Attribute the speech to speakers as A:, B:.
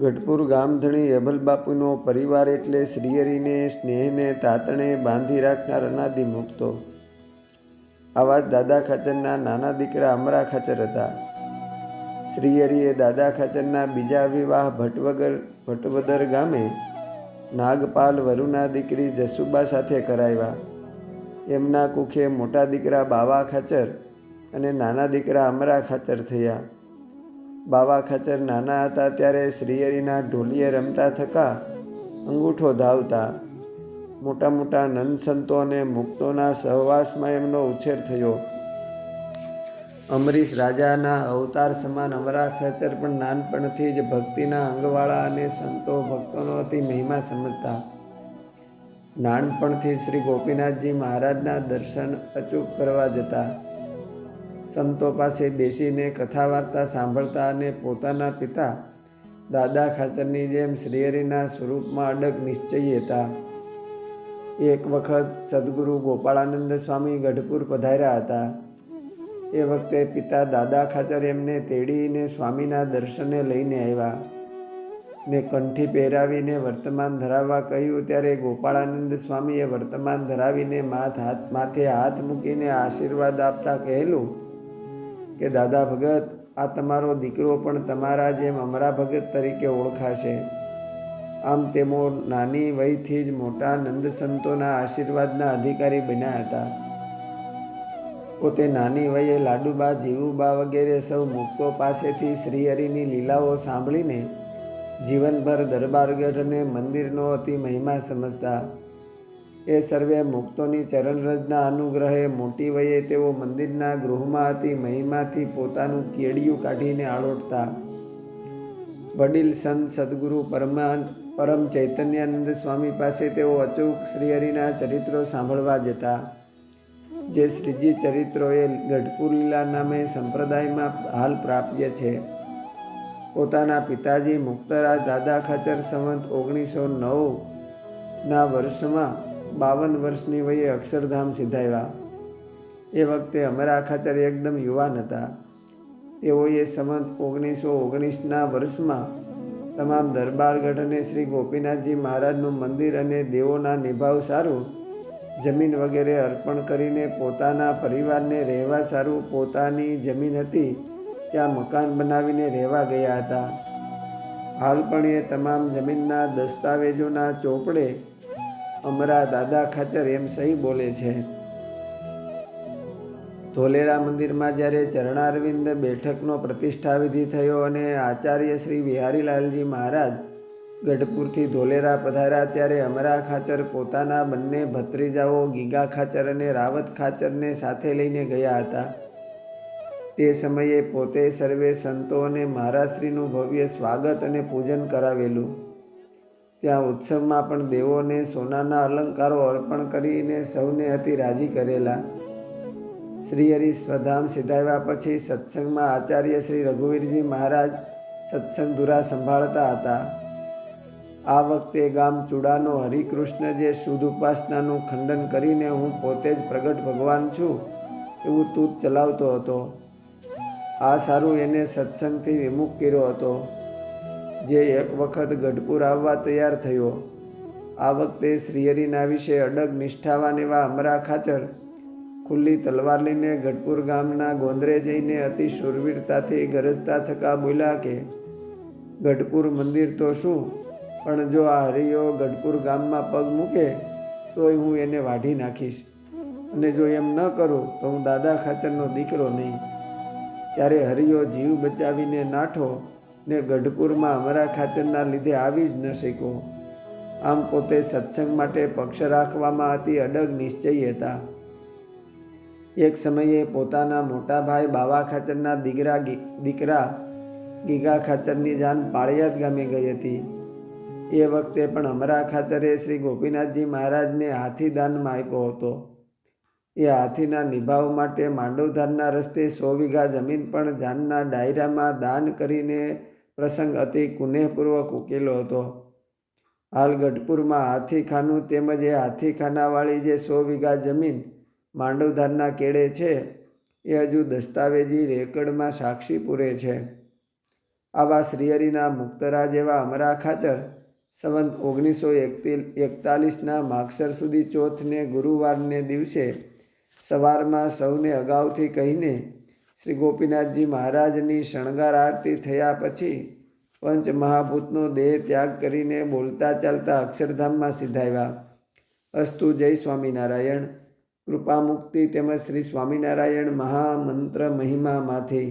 A: ગઢપુર ગામધણી અભલબાપુનો પરિવાર એટલે શ્રીહરિને, સ્નેહને, તાતણે બાંધી રાખનાર અનાદિ મુક્તો. આવા જ દાદા ખાચરના નાના દીકરા અમરા ખાચર હતા. શ્રીહરિએ દાદા ખાચરના બીજા વિવાહ ભટવગર, ભટવદર ગામે નાગપાલ વરુના દીકરી જસુબા સાથે કરાવ્યા. એમના કુખે મોટા દીકરા બાવા ખાચર અને નાના દીકરા અમરા ખાચર થયા. બાવા ખાચર નાના હતા ત્યારે શ્રીહરિના ઢોલીએ રમતા થકા અંગૂઠો ધાવતા. મોટા મોટા નંદ સંતો અને મુક્તોના સહવાસમાં એમનો ઉછેર થયો. અમરીશ રાજાના અવતાર સમાન અમરા ખાચર પણ નાનપણથી જ ભક્તિના અંગવાળા અને સંતો ભક્તોનો અતિ મહિમા સમજતા. નાનપણથી શ્રી ગોપીનાથજી મહારાજના દર્શન અચૂક કરવા જતા. સંતો પાસે બેસીને કથા વાર્તા સાંભળતા અને પોતાના પિતા દાદા ખાચરની જેમ શ્રીહરિના સ્વરૂપમાં અડગ નિશ્ચયી હતા. એક વખત સદગુરુ ગોપાળાનંદ સ્વામી ગઢપુર પધાર્યા હતા. એ વખતે પિતા દાદા ખાચર એમને તેડીને સ્વામીના દર્શને લઈને આવ્યા. ને કંઠી પહેરાવીને વર્તમાન ધરાવવા કહ્યું, ત્યારે ગોપાળાનંદ સ્વામીએ વર્તમાન ધરાવીને માથ હાથ માથે હાથ મૂકીને આશીર્વાદ આપતા કહેલું કે દાદા ભગત, આ તમારો દીકરો પણ તમારા જેમ અમરા ભગત તરીકે ઓળખાશે. આમ તેમો નાની વયથી જ મોટા નંદ સંતોના આશીર્વાદના અધિકારી બન્યા હતા. પોતે નાની વયે લાડુબા, જીવુબા વગેરે સૌ મુક્તો પાસેથી શ્રીહરિની લીલાઓ સાંભળીને જીવનભર દરબારગઢ અને મંદિરનો અતિ મહિમા સમજતા એ સર્વે મુક્તોની ચરણરજના અનુગ્રહે મોટી વયે તેઓ મંદિરના ગૃહમાં હતી, મહિમાથી પોતાનું કેડિયું કાઢીને આળોટતા વડીલ, સંત, સદગુરુ, પરમાન, પરમ ચૈતન્યાનંદ સ્વામી પાસે તેઓ અચૂક શ્રીહરિના ચરિત્રો સાંભળવા જતા. જે શ્રીજી ચરિત્રોએ ગઢપુર લીલા નામે સંપ્રદાયમાં હાલ પ્રાપ્ય છે. પોતાના પિતાજી મુક્તરાજ દાદા ખાચર સંવંત ઓગણીસો નવના વર્ષમાં બાવન વર્ષની વયે અક્ષરધામ સિધાવ્યા. એ વખતે અમારા આખાચાર્ય એકદમ યુવાન હતા. તેઓએ સંમત ઓગણીસો ઓગણીસના વર્ષમાં તમામ દરબારગઢ અને શ્રી ગોપીનાથજી મહારાજનું મંદિર અને દેવોના નિભાવ સારું, જમીન વગેરે અર્પણ કરીને પોતાના પરિવારને રહેવા સારું, પોતાની જમીન હતી, ત્યાં મકાન બનાવીને રહેવા ગયા હતા. હાલ પણ એ તમામ જમીનના દસ્તાવેજોના ચોપડે અમરા દાદા ખાચર એમ સહી બોલે છે. ધોલેરા મંદિરમાં જ્યારે ચરણારવિંદ બેઠકનો પ્રતિષ્ઠા વિધિ થયો અને આચાર્ય શ્રી બિહારીલાલજી મહારાજ ગઢપુરથી ધોલેરા પધાર્યા ત્યારે અમરા ખાચર પોતાના બંને ભત્રીજાઓ ગીગા ખાચર અને રાવત ખાચરને સાથે લઈને ગયા હતા. તે સમયે પોતે સર્વે સંતો અને મહારાજશ્રીનું ભવ્ય સ્વાગત અને પૂજન કરાવેલું. ત્યાં ઉત્સવમાં પણ દેવોને સોનાના અલંકારો અર્પણ કરીને સૌને અતિ રાજી કરેલા. શ્રીહરિ સ્વધામ સિધાવ્યા પછી સત્સંગમાં આચાર્ય શ્રી રઘુવીરજી મહારાજ સત્સંગ ધુરા સંભાળતા હતા. આ વખતે ગામ ચૂડાનો હરિકૃષ્ણ જે શુદ્ધ ઉપાસનાનું ખંડન કરીને હું પોતે જ પ્રગટ ભગવાન છું એવું તૂત ચલાવતો હતો. આ સારું એને સત્સંગથી વિમુખ કર્યો હતો. જે એક વખત ગઢપુર આવવા તૈયાર થયો. આ વખતે શ્રીહરિના વિશે અડગ નિષ્ઠાવાન એવા અમરા ખાચર ખુલ્લી તલવાર લઈને ગઢપુર ગામના ગોંદરે જઈને અતિ શૂરવીરતાથી ગરજતા થકા બોલ્યા કે, ગઢપુર મંદિર તો શું? પણ જો આ હરિયો ગઢપુર ગામમાં પગ મૂકે, તોય હું એને વાઢી નાખીશ. અને જો એમ ન કરું, તો હું દાદા ખાચરનો દીકરો નહીં. ત્યારે હરિયો જીવ બચાવીને નાઠો ને ગઢપુરમાં અમરા ખાચરના લીધે આવી જ ન શક્યો આમ પોતે સત્સંગ માટે પક્ષ રાખવામાં અતિ અડગ નિશ્ચયી હતા. એક સમયે પોતાના મોટા ભાઈ બાવા ખાચરના દીકરા દીકરા ગીગા ખાચરની જાન પાળિયાદ ગામે ગઈ હતી. એ વખતે પણ અમરા ખાચરે શ્રી ગોપીનાથજી મહારાજને હાથી દાનમાં આપ્યો હતો. એ હાથીના નિભાવ માટે માંડવધારના રસ્તે સો વીઘા જમીન પણ જાનના ડાયરામાં દાન કરીને પ્રસંગ અતિ કુનેહપૂર્વક ઉકેલો હતો. હાલ ગઢપુરમાં હાથીખાનું તેમજ એ હાથીખાનાવાળી જે સો વીઘા જમીન માંડવધારના કેળે છે, એ હજુ દસ્તાવેજી રેકર્ડમાં સાક્ષી પૂરે છે. આવા શ્રીહરિના મુક્તરા જેવા અમરા ખાચર સંવંત ઓગણીસો એકતાલીસના માગસર સુધી ચોથને ગુરુવારને દિવસે સવારમાં સૌને અગાઉથી કહીને શ્રી ગોપીનાથજી મહારાજની શણગાર આરતી થયા પછી પંચ મહાભૂતનો દેહ ત્યાગ કરીને બોલતા ચાલતા અક્ષરધામમાં સિધાવ્યા અસ્તુ જય સ્વામિનારાયણ કૃપા મુક્તિ તેમજ શ્રી સ્વામિનારાયણ મહામંત્ર મહિમામાંથી.